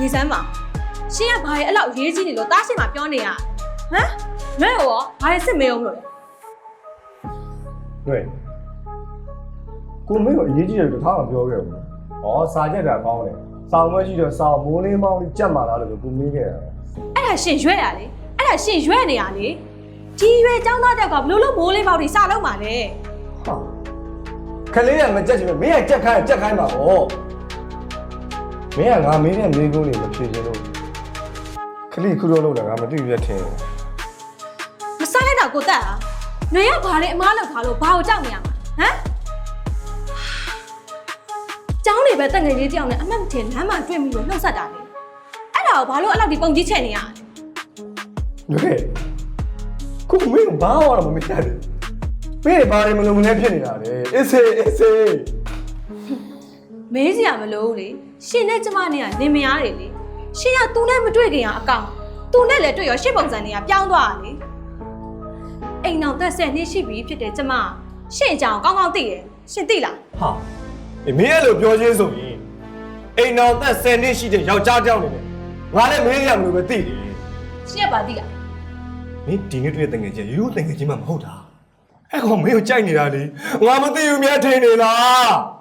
နေစမ်းပါရှင်ကဘာရဲ့အဲ့လောက်ရေးကြီးနေလို့တားရှင်မှာပြောနေရဟမ်မဲရောဘာရဲ့စစ်မေးအောင်လို့လဲတွေ့ကိုမင်းကအရေးကြီးတယ်တခါမှပြောခဲ့ဘူး။ဩစာချက်တာကောင်းတယ်။စာမွဲရှိတော့စာမိုးလေးမောင်းလေးကြက်မာလာလို့ကိုမင်းခဲ့တာအဲ့ဒါရှင်ရွဲ့ရလေအဲ့ဒါရှင်ရွဲ့နေရလေဒီရွဲ့ចောင်းသားတယောက်ကဘလို့လို့မိုးလေးပေါက်တွေစလုံးပါလေ။ဟာခလေးကမကြက်ချင်ဘူးမင်းကကြက်ခိုင်းကြက်ခိုင်းပါဗော။ မင်းကငါမင်းနဲ့မင်းကုန်းနေမဖြေချင်လို့ခလေးခုတော့လို့လည်းငါမသိဘူးရထင်တယ် မစားလိုက်တော့ကိုတက်อ่ะຫນွေကဘာလဲအမားလောက်ထားလို့ဘာကိုကြောက်နေရမှာဟမ်ចောင်းနေပဲတက်ငယ်လေးတယောက်နဲ့အမှတ်မထင်လမ်းမှာတွေ့မိလို့နှုတ်ဆက်တာလေအဲ့ဒါကိုဘာလို့အဲ့လောက်ဒီပုံကြီးချက်နေရလဲ ။တွေ့ကိုမင်းကဘာမှတော့မမြင်ရတယ်။မင်းဘာတွေမလုံးမလဲဖြစ်နေတာလေ။အေးစေးအေးစေး မေးစရာမလိုဘူးလေရှင်နဲ့ကျမနဲ့ကလင်မယားတွေလေရှင်ကသူနဲ့မတွေ့ခင်ကအကောင်သူနဲ့လည်းတွေ့ရောရှစ်ပုံစံတွေကပြောင်းသွားတာလေအိမ်အောင်သက်ဆက်နှစ်ရှိပြီဖြစ်တဲ့ကျမရှင်အကြောင်ကောင်းကောင်းသိတယ်ရှင်သိလားဟာအေးမင်းအဲ့လိုပြောချင်းဆိုရင်အိမ်တော်သက်10နှစ်ရှိတဲ့ယောက်ျားတစ်ယောက်နေတယ်ငါလည်းမင်းရမလို့ပဲသိတယ်ရှင်ကပါသိလားမင်းဒီနေ့တွေ့တဲ့တငယ်ချင်းရိုးရိုးတငယ်ချင်းမှမဟုတ်တာအဲ့ကောင်မင်းကိုကြိုက်နေတာလေငါမသိဘူးမြတ်ထင်နေလား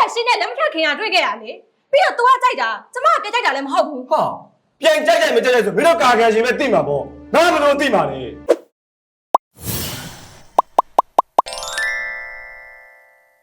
အဲ့ဒါရှင်နဲ့လက်မထက်ခင်ကတွေ့ခဲ့ရလေပြီးတော့ तू ကကြိုက်တာကျမကပြကြိုက်တာလည်းမဟုတ်ဘူး ဟာပြန်ကြိုက်ကြိုက်မကြိုက်ကြိုက်ဆိုမင်းတို့ကာခံရှင်ပဲသိမှာပေါ့ငါမလို့သိမှာလေ